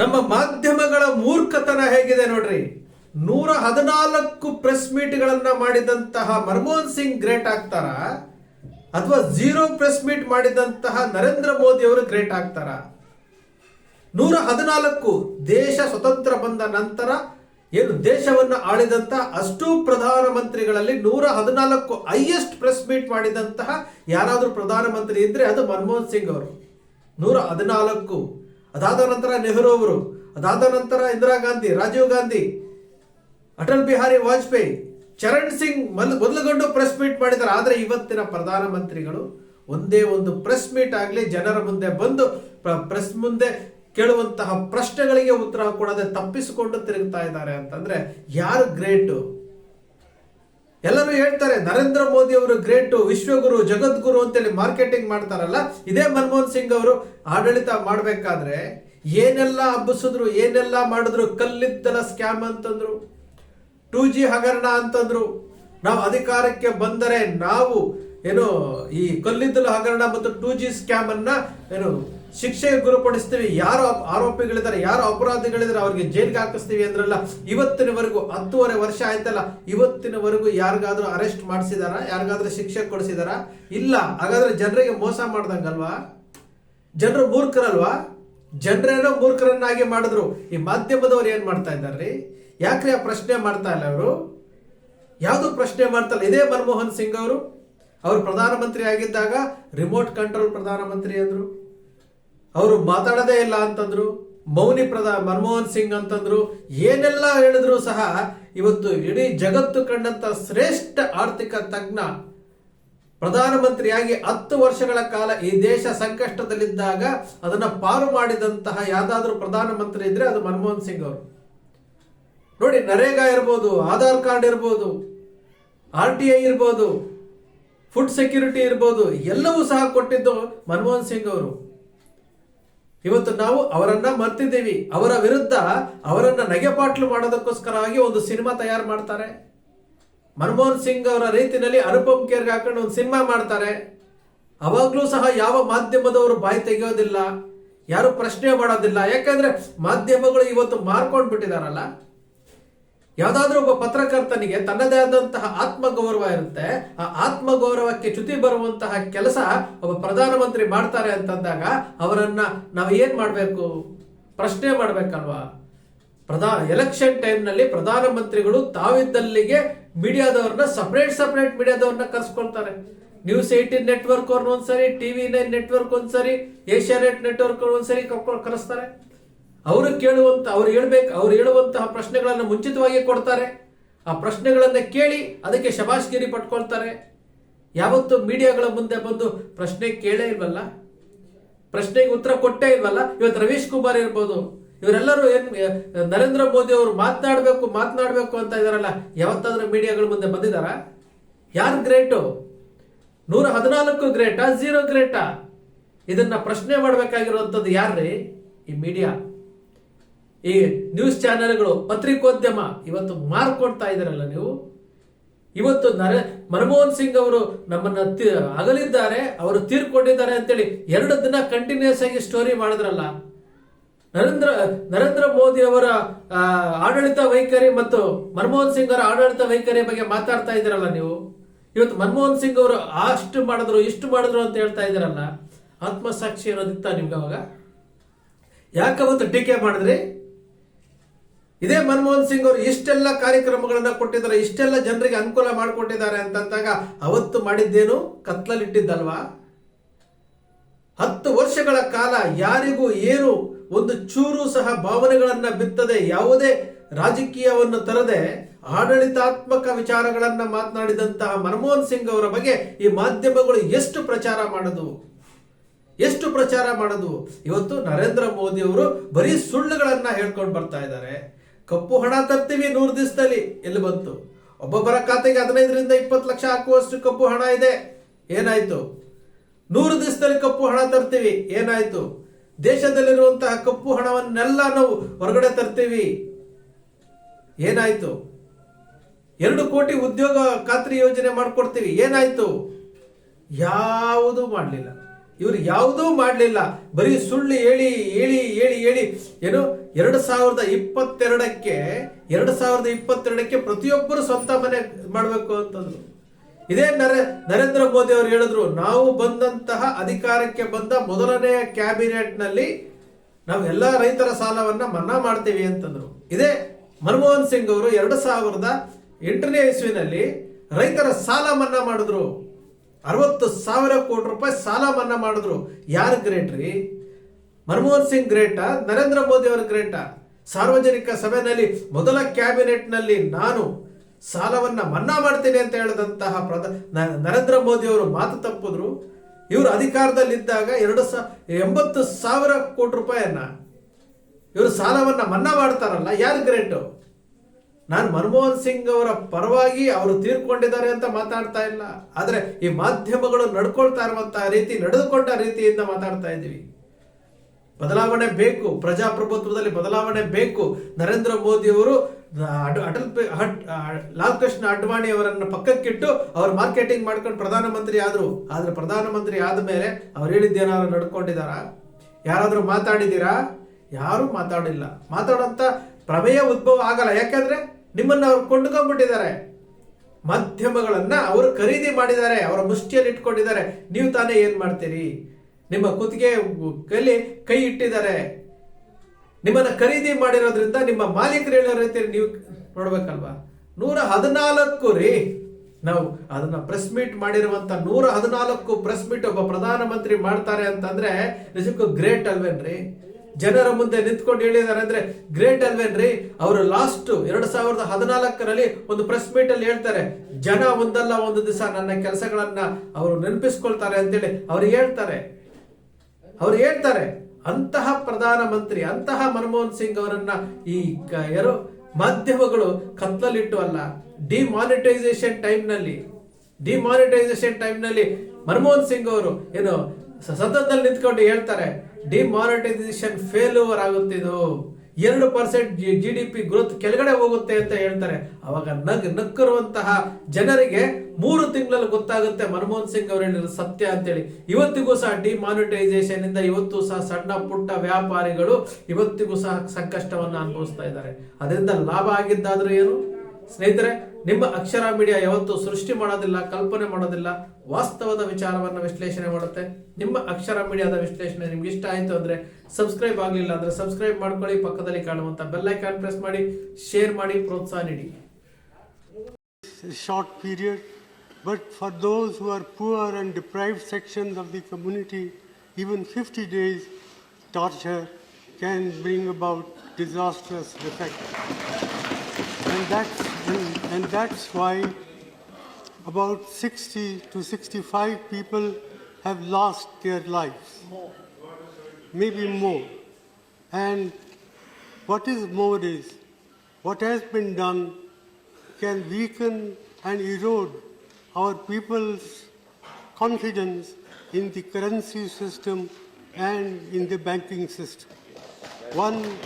ನಮ್ಮ ಮಾಧ್ಯಮಗಳ ಮೂರ್ಖತನ ಹೇಗಿದೆ ನೋಡ್ರಿ. ನೂರ ಹದಿನಾಲ್ಕು ಪ್ರೆಸ್ ಮೀಟ್ಗಳನ್ನ ಮಾಡಿದಂತಹ ಮನಮೋಹನ್ ಸಿಂಗ್ ಗ್ರೇಟ್ ಆಗ್ತಾರ? ಅಥವಾ ಝೀರೋ ಪ್ರೆಸ್ ಮೀಟ್ ಮಾಡಿದಂತಹ ನರೇಂದ್ರ ಮೋದಿ ಅವರು ಗ್ರೇಟ್ ಆಗ್ತಾರ? ನೂರ ಹದಿನಾಲ್ಕು ದೇಶ ಸ್ವತಂತ್ರ ಬಂದ ನಂತರ ಏನು ದೇಶವನ್ನು ಆಳಿದಂತಹ ಅಷ್ಟು ಪ್ರಧಾನಮಂತ್ರಿಗಳಲ್ಲಿ ನೂರ ಹದಿನಾಲ್ಕು ಹೈಯೆಸ್ಟ್ ಪ್ರೆಸ್ ಮೀಟ್ ಮಾಡಿದಂತಹ ಯಾರಾದರೂ ಪ್ರಧಾನಮಂತ್ರಿ ಇದ್ರೆ ಅದು ಮನಮೋಹನ್ ಸಿಂಗ್ ಅವರು. ನೂರ ಹದಿನಾಲ್ಕು ಅದಾದ ನಂತರ ನೆಹರು ಅವರು, ಅದಾದ ನಂತರ ಇಂದಿರಾ ಗಾಂಧಿ, ರಾಜೀವ್ ಗಾಂಧಿ, ಅಟಲ್ ಬಿಹಾರಿ ವಾಜಪೇಯಿ, ಚರಣ್ ಸಿಂಗ್ ಮೊದಲು ಮೊದಲುಗೊಂಡು ಪ್ರೆಸ್ ಮೀಟ್ ಮಾಡಿದ್ದಾರೆ. ಆದರೆ ಇವತ್ತಿನ ಪ್ರಧಾನಮಂತ್ರಿಗಳು ಒಂದೇ ಒಂದು ಪ್ರೆಸ್ ಮೀಟ್ ಆಗಲಿ ಜನರ ಮುಂದೆ ಬಂದು ಪ್ರೆಸ್ ಮುಂದೆ ಕೇಳುವಂತಹ ಪ್ರಶ್ನೆಗಳಿಗೆ ಉತ್ತರ ಕೊಡದೆ ತಪ್ಪಿಸಿಕೊಂಡು ತಿರುಗ್ತಾ ಇದ್ದಾರೆ ಅಂತಂದ್ರೆ ಯಾರು ಗ್ರೇಟು ಎಲ್ಲರೂ ಹೇಳ್ತಾರೆ, ನರೇಂದ್ರ ಮೋದಿ ಅವರು ಗ್ರೇಟು, ವಿಶ್ವಗುರು, ಜಗದ್ಗುರು ಅಂತೇಳಿ ಮಾರ್ಕೆಟಿಂಗ್ ಮಾಡ್ತಾರಲ್ಲ, ಇದೇ ಮನಮೋಹನ್ ಸಿಂಗ್ ಅವರು ಆಡಳಿತ ಮಾಡಬೇಕಾದ್ರೆ ಏನೆಲ್ಲ ಹಬ್ಬಿಸಿದ್ರು, ಏನೆಲ್ಲ ಮಾಡಿದ್ರು, ಕಲ್ಲಿದ್ದಲ ಸ್ಕ್ಯಾಮ್ ಅಂತಂದ್ರು ಟೂ ಜಿ ಹಗರಣ ಅಂತಂದ್ರು, ನಾವು ಅಧಿಕಾರಕ್ಕೆ ಬಂದರೆ ನಾವು, ಏನು, ಈ ಕಲ್ಲಿದ್ದಲು ಹಗರಣ ಮತ್ತು ಟೂ ಜಿ ಸ್ಕ್ಯಾಮ್ ಅನ್ನ, ಏನು ಶಿಕ್ಷೆಗೆ ಗುರುಪಡಿಸ್ತೀವಿ, ಯಾರು ಆರೋಪಿಗಳಿದ್ದಾರೆ, ಯಾರು ಅಪರಾಧಿಗಳಿದ್ದಾರೆ ಅವ್ರಿಗೆ ಜೈಲಿಗೆ ಹಾಕಿಸ್ತೀವಿ ಅಂದ್ರಲ್ಲ, ಇವತ್ತಿನವರೆಗೂ ಹತ್ತೂವರೆ ವರ್ಷ ಆಯ್ತಲ್ಲ, ಇವತ್ತಿನವರೆಗೂ ಯಾರಿಗಾದ್ರೂ ಅರೆಸ್ಟ್ ಮಾಡಿಸಿದಾರ? ಯಾರಿಗಾದ್ರೂ ಶಿಕ್ಷೆ ಕೊಡಿಸಿದಾರ? ಇಲ್ಲ, ಹಾಗಾದ್ರೆ ಜನರಿಗೆ ಮೋಸ ಮಾಡ್ದಂಗಲ್ವಾ? ಜನರು ಮೂರ್ಖರಲ್ವಾ? ಜನರೇನೋ ಮೂರ್ಖರನ್ನಾಗಿ ಮಾಡಿದ್ರು. ಈ ಮಾಧ್ಯಮದವ್ರು ಏನ್ ಮಾಡ್ತಾ ಇದ್ದಾರ್ರಿ? ಯಾಕ್ರಿ ಆ ಪ್ರಶ್ನೆ ಮಾಡ್ತಾ ಇಲ್ಲ ಅವರು? ಯಾವುದು ಪ್ರಶ್ನೆ ಮಾಡ್ತಾ ಇಲ್ಲ? ಇದೇ ಮನಮೋಹನ್ ಸಿಂಗ್ ಅವರು? ಅವರು ಪ್ರಧಾನಮಂತ್ರಿ ಆಗಿದ್ದಾಗ ರಿಮೋಟ್ ಕಂಟ್ರೋಲ್ ಪ್ರಧಾನಮಂತ್ರಿ ಅಂದ್ರು. ಅವರು ಮಾತಾಡದೇ ಇಲ್ಲ ಅಂತಂದ್ರು, ಮೌನಿ ಪ್ರಧಾ ಮನಮೋಹನ್ ಸಿಂಗ್ ಅಂತಂದ್ರು, ಏನೆಲ್ಲ ಹೇಳಿದ್ರು ಸಹ ಇವತ್ತು ಇಡೀ ಜಗತ್ತು ಕಂಡಂತ ಶ್ರೇಷ್ಠ ಆರ್ಥಿಕ ತಜ್ಞ, ಪ್ರಧಾನಮಂತ್ರಿಯಾಗಿ ಹತ್ತು ವರ್ಷಗಳ ಕಾಲ ಈ ದೇಶ ಸಂಕಷ್ಟದಲ್ಲಿದ್ದಾಗ ಅದನ್ನ ಪಾರು ಮಾಡಿದಂತಹ ಯಾವ್ದಾದ್ರೂ ಪ್ರಧಾನಮಂತ್ರಿ ಇದ್ರೆ ಅದು ಮನಮೋಹನ್ ಸಿಂಗ್ ಅವರು. ನೋಡಿ, ನರೇಗಾ ಇರ್ಬೋದು, ಆಧಾರ್ ಕಾರ್ಡ್ ಇರ್ಬೋದು, ಆರ್ ಟಿ ಐ ಇರ್ಬೋದು, ಫುಡ್ ಸೆಕ್ಯೂರಿಟಿ ಇರ್ಬೋದು, ಎಲ್ಲವೂ ಸಹ ಕೊಟ್ಟಿದ್ದು ಮನಮೋಹನ್ ಸಿಂಗ್ ಅವರು. ಇವತ್ತು ನಾವು ಅವರನ್ನ ಮರ್ತಿದ್ದೀವಿ. ಅವರ ವಿರುದ್ಧ ಅವರನ್ನ ನಗೆಪಾಟ್ಲು ಮಾಡೋದಕ್ಕೋಸ್ಕರವಾಗಿ ಒಂದು ಸಿನಿಮಾ ತಯಾರು ಮಾಡ್ತಾರೆ. ಮನಮೋಹನ್ ಸಿಂಗ್ ಅವರ ರೀತಿನಲ್ಲಿ ಅನುಪಮ್ ಖೇರ್ಗೆ ಹಾಕೊಂಡು ಒಂದು ಸಿನಿಮಾ ಮಾಡ್ತಾರೆ. ಅವಾಗ್ಲೂ ಸಹ ಯಾವ ಮಾಧ್ಯಮದವರು ಬಾಯಿ ತೆಗೆಯೋದಿಲ್ಲ. ಯಾರು ಪ್ರಶ್ನೆ ಮಾಡೋದಿಲ್ಲ. ಯಾಕಂದ್ರೆ ಮಾಧ್ಯಮಗಳು ಇವತ್ತು ಮಾರ್ಕೊಂಡು ಬಿಟ್ಟಿದಾರಲ್ಲ ಯಾವ್ದಾದ್ರೂ ಒಬ್ಬ ಪತ್ರಕರ್ತನಿಗೆ ತನ್ನದೇ ಆದಂತಹ ಆತ್ಮಗೌರವ ಇರುತ್ತೆ, ಆ ಆತ್ಮಗೌರವಕ್ಕೆ ಚ್ಯುತಿ ಬರುವಂತಹ ಕೆಲಸ ಒಬ್ಬ ಪ್ರಧಾನಮಂತ್ರಿ ಮಾಡ್ತಾರೆ ಅಂತಂದಾಗ ಅವರನ್ನ ನಾವು ಏನ್ ಮಾಡಬೇಕು? ಪ್ರಶ್ನೆ ಮಾಡ್ಬೇಕಲ್ವಾ? ಪ್ರಧಾನ ಎಲೆಕ್ಷನ್ ಟೈಮ್ನಲ್ಲಿ ಪ್ರಧಾನಮಂತ್ರಿಗಳು ತಾವಿದ್ದಲ್ಲಿಗೆ ಮೀಡಿಯಾದವ್ರನ್ನ ಸಪರೇಟ್ ಸಪರೇಟ್ ಮೀಡಿಯಾದವ್ರನ್ನ ಕರ್ಸ್ಕೊಳ್ತಾರೆ. ನ್ಯೂಸ್ ಏಟೀನ್ ನೆಟ್ವರ್ಕ್ ಅವ್ರನ್ನ ಒಂದ್ಸರಿ ಟಿವಿ ನೈನ್ ನೆಟ್ವರ್ಕ್ ಒಂದ್ಸರಿ ಏಷ್ಯಾನೆಟ್ ನೆಟ್ವರ್ಕ್ ಒಂದ್ಸರಿ ಕರ್ಕೊಂಡು ಕರೆಸ್ತಾರೆ. ಅವರು ಕೇಳುವಂತ, ಅವ್ರು ಹೇಳ್ಬೇಕು, ಅವ್ರು ಹೇಳುವಂತಹ ಪ್ರಶ್ನೆಗಳನ್ನು ಮುಂಚಿತವಾಗಿ ಕೊಡ್ತಾರೆ. ಆ ಪ್ರಶ್ನೆಗಳನ್ನ ಕೇಳಿ ಅದಕ್ಕೆ ಶಬಾಷ್ಗಿರಿ ಪಟ್ಕೊಳ್ತಾರೆ. ಯಾವತ್ತು ಮೀಡಿಯಾಗಳ ಮುಂದೆ ಬಂದು ಪ್ರಶ್ನೆ ಕೇಳೇ ಇಲ್ವಲ್ಲ? ಪ್ರಶ್ನೆಗೆ ಉತ್ತರ ಕೊಟ್ಟೇ ಇಲ್ವಲ್ಲ? ಇವತ್ತು ರವೀಶ್ ಕುಮಾರ್ ಇರ್ಬೋದು, ಇವರೆಲ್ಲರೂ ಏನ್ ನರೇಂದ್ರ ಮೋದಿ ಅವರು ಮಾತನಾಡಬೇಕು ಮಾತನಾಡಬೇಕು ಅಂತ ಇದಾರಲ್ಲ, ಯಾವತ್ತಾದ್ರೂ ಮೀಡಿಯಾಗಳ ಮುಂದೆ ಬಂದಿದಾರ? ಯಾರು ಗ್ರೇಟು? ನೂರ ಹದಿನಾಲ್ಕು ಗ್ರೇಟಾ ಝೀರೋ ಗ್ರೇಟಾ? ಇದನ್ನ ಪ್ರಶ್ನೆ ಮಾಡಬೇಕಾಗಿರುವಂಥದ್ದು ಯಾರ್ರಿ? ಈ ಮೀಡಿಯಾ. ಈ ನ್ಯೂಸ್ ಚಾನೆಲ್ಗಳು ಪತ್ರಿಕೋದ್ಯಮ ಇವತ್ತು ಮಾರ್ಕೊಡ್ತಾ ಇದ್ದಾರಲ್ಲ ನೀವು? ಇವತ್ತು ನರ, ಮನಮೋಹನ್ ಸಿಂಗ್ ಅವರು ನಮ್ಮನ್ನ ಅಗಲಿದ್ದಾರೆ, ಅವರು ತೀರ್ಕೊಂಡಿದ್ದಾರೆ ಅಂತೇಳಿ ಎರಡು ದಿನ ಕಂಟಿನ್ಯೂಸ್ ಆಗಿ ಸ್ಟೋರಿ ಮಾಡಿದ್ರಲ್ಲ. ನರೇಂದ್ರ ನರೇಂದ್ರ ಮೋದಿ ಅವರ ಆಡಳಿತ ವೈಖರಿ ಮತ್ತು ಮನಮೋಹನ್ ಸಿಂಗ್ ಅವರ ಆಡಳಿತ ವೈಖರಿ ಬಗ್ಗೆ ಮಾತಾಡ್ತಾ ಇದ್ದೀರಲ್ಲ ನೀವು? ಇವತ್ತು ಮನಮೋಹನ್ ಸಿಂಗ್ ಅವರು ಅಷ್ಟು ಮಾಡಿದ್ರು, ಇಷ್ಟು ಮಾಡಿದ್ರು ಅಂತ ಹೇಳ್ತಾ ಇದ್ದೀರಲ್ಲ. ಆತ್ಮಸಾಕ್ಷಿ ಅನ್ನೋದಿತ್ತ ನಿಮ್ಗೆ ಅವಾಗ? ಯಾಕೆ ಅವತ್ತು ಟೀಕೆ ಮಾಡಿದ್ರಿ? ಇದೇ ಮನಮೋಹನ್ ಸಿಂಗ್ ಅವರು ಇಷ್ಟೆಲ್ಲ ಕಾರ್ಯಕ್ರಮಗಳನ್ನ ಕೊಟ್ಟಿದ್ದಾರೆ, ಇಷ್ಟೆಲ್ಲ ಜನರಿಗೆ ಅನುಕೂಲ ಮಾಡಿಕೊಟ್ಟಿದ್ದಾರೆ ಅಂತಂದಾಗ ಅವತ್ತು ಮಾಡಿದ್ದೇನು? ಕತ್ಲಲ್ಲಿಟ್ಟಿದ್ದಲ್ವಾ? ಹತ್ತು ವರ್ಷಗಳ ಕಾಲ ಯಾರಿಗೂ ಏನು ಒಂದು ಚೂರು ಸಹ ಭಾವನೆಗಳನ್ನ ಬಿತ್ತದೆ, ಯಾವುದೇ ರಾಜಕೀಯವನ್ನು ತರದೆ ಆಡಳಿತಾತ್ಮಕ ವಿಚಾರಗಳನ್ನ ಮಾತನಾಡಿದಂತಹ ಮನಮೋಹನ್ ಸಿಂಗ್ ಅವರ ಬಗ್ಗೆ ಈ ಮಾಧ್ಯಮಗಳು ಎಷ್ಟು ಪ್ರಚಾರ ಮಾಡದು? ಎಷ್ಟು ಪ್ರಚಾರ ಮಾಡೋದು? ಇವತ್ತು ನರೇಂದ್ರ ಮೋದಿ ಅವರು ಬರೀ ಸುಳ್ಳುಗಳನ್ನ ಹೇಳ್ಕೊಂಡು ಬರ್ತಾ ಇದ್ದಾರೆ. ಕಪ್ಪು ಹಣ ತರ್ತೀವಿ ನೂರು ದಿವಸದಲ್ಲಿ. ಎಲ್ಲಿ ಬಂತು? ಒಬ್ಬೊಬ್ಬರ ಖಾತೆಗೆ ಹದಿನೈದರಿಂದ ಇಪ್ಪತ್ತು ಲಕ್ಷ ಹಾಕುವಷ್ಟು ಕಪ್ಪು ಹಣ ಇದೆ. ಏನಾಯ್ತು? ನೂರು ದಿವಸದಲ್ಲಿ ಕಪ್ಪು ಹಣ ತರ್ತೀವಿ. ಏನಾಯ್ತು? ದೇಶದಲ್ಲಿರುವಂತಹ ಕಪ್ಪು ಹಣವನ್ನೆಲ್ಲ ನಾವು ಹೊರಗಡೆ ತರ್ತೀವಿ. ಏನಾಯ್ತು? ಎರಡು ಕೋಟಿ ಉದ್ಯೋಗ ಖಾತ್ರಿ ಯೋಜನೆ ಮಾಡಿಕೊಡ್ತೀವಿ. ಏನಾಯ್ತು? ಯಾವುದೂ ಮಾಡಲಿಲ್ಲ. ಇವರು ಯಾವುದೂ ಮಾಡಲಿಲ್ಲ. ಬರೀ ಸುಳ್ಳು ಹೇಳಿ ಹೇಳಿ ಹೇಳಿ ಹೇಳಿ, ಏನು ಎರಡು ಸಾವಿರದ ಇಪ್ಪತ್ತೆರಡಕ್ಕೆ, ಎರಡು ಸಾವಿರದ ಇಪ್ಪತ್ತೆರಡಕ್ಕೆ ಪ್ರತಿಯೊಬ್ಬರು ಸ್ವಂತ ಮನೆ ಮಾಡಬೇಕು ಅಂತಂದ್ರು. ಇದೇ ನರ, ನರೇಂದ್ರ ಮೋದಿ ಅವರು ಹೇಳಿದ್ರು, ನಾವು ಬಂದಂತಹ ಅಧಿಕಾರಕ್ಕೆ ಬಂದ ಮೊದಲನೆಯ ಕ್ಯಾಬಿನೆಟ್ನಲ್ಲಿ ನಾವು ಎಲ್ಲ ರೈತರ ಸಾಲವನ್ನ ಮನ್ನಾ ಮಾಡ್ತೀವಿ ಅಂತಂದ್ರು. ಇದೇ ಮನಮೋಹನ್ ಸಿಂಗ್ ಅವರು ಎರಡು ಸಾವಿರದ ಎಂಟನೇ ಇಸ್ವಿನಲ್ಲಿ ರೈತರ ಸಾಲ ಮನ್ನಾ ಮಾಡಿದ್ರು. ಅರವತ್ತು ಸಾವಿರ ಕೋಟಿ ರೂಪಾಯಿ ಸಾಲ ಮನ್ನಾ ಮಾಡಿದ್ರು. ಯಾರು ಗ್ರೇಟ್ ರೀ ಮನಮೋಹನ್ ಸಿಂಗ್ ಗ್ರೇಟಾ, ನರೇಂದ್ರ ಮೋದಿ ಅವರು ಗ್ರೇಟಾ. ಸಾರ್ವಜನಿಕ ಸಭೆಯಲ್ಲಿ ಮೊದಲ ಕ್ಯಾಬಿನೆಟ್ನಲ್ಲಿ ನಾನು ಸಾಲವನ್ನ ಮನ್ನಾ ಮಾಡ್ತೀನಿ ಅಂತ ಹೇಳಿದಂತಹ ಪ್ರಧ ನರೇಂದ್ರ ಮೋದಿ ಅವರು ಮಾತು ತಪ್ಪಿದ್ರು. ಇವರು ಅಧಿಕಾರದಲ್ಲಿದ್ದಾಗ ಎರಡು ಸಾ, ಎಂಬತ್ತು ಸಾವಿರ ಕೋಟಿ ರೂಪಾಯನ್ನ ಇವರು ಸಾಲವನ್ನ ಮನ್ನಾ ಮಾಡ್ತಾರಲ್ಲ, ಯಾರು ಗ್ರೇಟು? ನಾನು ಮನಮೋಹನ್ ಸಿಂಗ್ ಅವರ ಪರವಾಗಿ ಅವರು ತೀರ್ಕೊಂಡಿದ್ದಾರೆ ಅಂತ ಮಾತಾಡ್ತಾ ಇಲ್ಲ. ಆದರೆ ಈ ಮಾಧ್ಯಮಗಳು ನಡ್ಕೊಳ್ತಾ ಇರುವಂತಹ ರೀತಿ, ನಡೆದುಕೊಂಡ ರೀತಿಯಿಂದ ಮಾತಾಡ್ತಾ ಇದ್ದೀವಿ. ಬದಲಾವಣೆ ಬೇಕು, ಪ್ರಜಾಪ್ರಭುತ್ವದಲ್ಲಿ ಬದಲಾವಣೆ ಬೇಕು. ನರೇಂದ್ರ ಮೋದಿ ಅವರು ಅಟಲ್ ಲಾಲ್ ಕೃಷ್ಣ ಅಡ್ವಾಣಿ ಅವರನ್ನು ಪಕ್ಕಕ್ಕಿಟ್ಟು ಅವ್ರು ಮಾರ್ಕೆಟಿಂಗ್ ಮಾಡ್ಕೊಂಡು ಪ್ರಧಾನಮಂತ್ರಿ ಆದ್ರು. ಆದ್ರೆ ಪ್ರಧಾನಮಂತ್ರಿ ಆದ ಮೇಲೆ ಅವ್ರು ಹೇಳಿದ್ದೇನಾದ್ರು ನಡ್ಕೊಂಡಿದಾರಾ ಯಾರಾದರೂ ಮಾತಾಡಿದ್ದೀರಾ? ಯಾರು ಮಾತಾಡಿಲ್ಲ. ಮಾತಾಡೋಂತ ಪ್ರಮೇಯ ಉದ್ಭವ ಆಗಲ್ಲ. ಯಾಕಂದ್ರೆ ನಿಮ್ಮನ್ನ ಅವ್ರು ಕೊಂಡ್ಕೊಂಡ್ಬಿಟ್ಟಿದ್ದಾರೆ. ಮಾಧ್ಯಮಗಳನ್ನ ಅವರು ಖರೀದಿ ಮಾಡಿದ್ದಾರೆ. ಅವರ ಮುಷ್ಟಿಯಲ್ಲಿ ಇಟ್ಕೊಂಡಿದ್ದಾರೆ ನೀವು ತಾನೇ ಏನ್ ಮಾಡ್ತೀರಿ? ನಿಮ್ಮ ಕುತ್ತಿಗೆ ಕೈಲಿ ಕೈ ಇಟ್ಟಿದ್ದಾರೆ. ನಿಮ್ಮನ್ನ ಖರೀದಿ ಮಾಡಿರೋದ್ರಿಂದ ನಿಮ್ಮ ಮಾಲೀಕರು ಹೇಳೋ ರೀತಿ ನೀವು ನೋಡ್ಬೇಕಲ್ವಾ? ನೂರ ಹದಿನಾಲ್ಕು ರೀ. ನಾವು ಅದನ್ನ ಪ್ರೆಸ್ ಮೀಟ್ ಮಾಡಿರುವಂತ ನೂರ ಹದಿನಾಲ್ಕು ಪ್ರೆಸ್ ಮೀಟ್ ಒಬ್ಬ ಪ್ರಧಾನಮಂತ್ರಿ ಮಾಡ್ತಾರೆ ಅಂತಂದ್ರೆ ನಿಜಕ್ಕೂ ಗ್ರೇಟ್ ಅಲ್ವೇನ್ರಿ? ಜನರ ಮುಂದೆ ನಿಂತ್ಕೊಂಡು ಹೇಳಿದ್ದಾರೆ ಅಂದ್ರೆ ಗ್ರೇಟ್ ಅಲ್ವೇನ್ರಿ? ಅವರು ಲಾಸ್ಟ್ ಎರಡ್ ಸಾವಿರದ ಹದಿನಾಲ್ಕರಲ್ಲಿ ಒಂದು ಪ್ರೆಸ್ ಮೀಟ್ ಅಲ್ಲಿ ಹೇಳ್ತಾರೆ, ಜನ ಒಂದಲ್ಲ ಒಂದು ದಿವಸ ನನ್ನ ಕೆಲಸಗಳನ್ನ ಅವರು ನೆನಪಿಸ್ಕೊಳ್ತಾರೆ ಅಂತೇಳಿ ಅವ್ರು ಹೇಳ್ತಾರೆ. ಅವ್ರು ಹೇಳ್ತಾರೆ, ಅಂತಹ ಪ್ರಧಾನಮಂತ್ರಿ ಅಂತಹ ಮನಮೋಹನ್ ಸಿಂಗ್ ಅವರನ್ನ ಈ ಯಾರು, ಮಾಧ್ಯಮಗಳು ಕತ್ತಲಿಟ್ಟು ಅಲ್ಲ ಡಿಮಾನಿಟೈಸೇಷನ್ ಟೈಮ್ನಲ್ಲಿ ಡಿಮಾನಿಟೈಸೇಷನ್ ಟೈಮ್ನಲ್ಲಿ ಮನಮೋಹನ್ ಸಿಂಗ್ ಅವರು ಏನು ಸ- ಸದನದಲ್ಲಿ ನಿಂತ್ಕೊಂಡು ಹೇಳ್ತಾರೆ, ಡಿಮಾನಿಟೈಸೇಷನ್ ಫೇಲ್ ಓವರ್ ಇದು ಎರಡು percent G D P growth ಕೆಳಗಡೆ ಹೋಗುತ್ತೆ ಅಂತ ಹೇಳ್ತಾರೆ. ಅವಾಗ ನಗ್ ನಕ್ಕರುವಂತಹ ಜನರಿಗೆ ಮೂರು ತಿಂಗಳಲ್ಲಿ ಗೊತ್ತಾಗುತ್ತೆ ಮನಮೋಹನ್ ಸಿಂಗ್ ಅವರು ಹೇಳಿರೋ ಸತ್ಯ ಅಂತೇಳಿ. ಇವತ್ತಿಗೂ ಸಹ ಡಿಮಾನಿಟೈಸೇಷನ್ ಇಂದ ಇವತ್ತು ಸಹ ಸಣ್ಣ ಪುಟ್ಟ ವ್ಯಾಪಾರಿಗಳು ಇವತ್ತಿಗೂ ಸಹ ಸಂಕಷ್ಟವನ್ನು ಅನುಭವಿಸ್ತಾ ಇದ್ದಾರೆ. ಅದರಿಂದ ಲಾಭ ಆಗಿದ್ದಾದ್ರೂ ಏನು? ಸ್ನೇಹಿತರೆ ನಿಮ್ಮ ಅಕ್ಷರ ಮೀಡಿಯಾ ಯಾವತ್ತೂ ಸೃಷ್ಟಿ ಮಾಡೋದಿಲ್ಲ ಕಲ್ಪನೆ ಮಾಡೋದಿಲ್ಲ. ವಾಸ್ತವದ ವಿಚಾರವನ್ನು ವಿಶ್ಲೇಷಣೆ ಮಾಡುತ್ತೆ. ನಿಮ್ಮ ಅಕ್ಷರ ಮೀಡಿಯಾದ ವಿಶ್ಲೇಷಣೆ ನಿಮ್ಗೆ ಇಷ್ಟ ಆಯ್ತು ಅಂದ್ರೆ ಸಬ್ಸ್ಕ್ರೈಬ್ ಆಗಲಿಲ್ಲ ಅಂದ್ರೆ ಸಬ್ಸ್ಕ್ರೈಬ್ ಮಾಡ್ಕೊಳ್ಳಿ. ಪಕ್ಕದಲ್ಲಿ ಕಾಣುವಂತ ಬೆಲ್ ಐಕಾನ್ ಪ್ರೆಸ್ ಮಾಡಿ ಶೇರ್ ಮಾಡಿ ಪ್ರೋತ್ಸಾಹ ನೀಡಿ. Short period but for those who are are poor deprive deprived sections of the community, even 50 days torture can bring about disastrous and that's, and, that's why about 60 to 65 people have lost their lives, maybe more. And what is more is, what has been done can weaken and erode our people's confidence in the currency system and in the banking system. One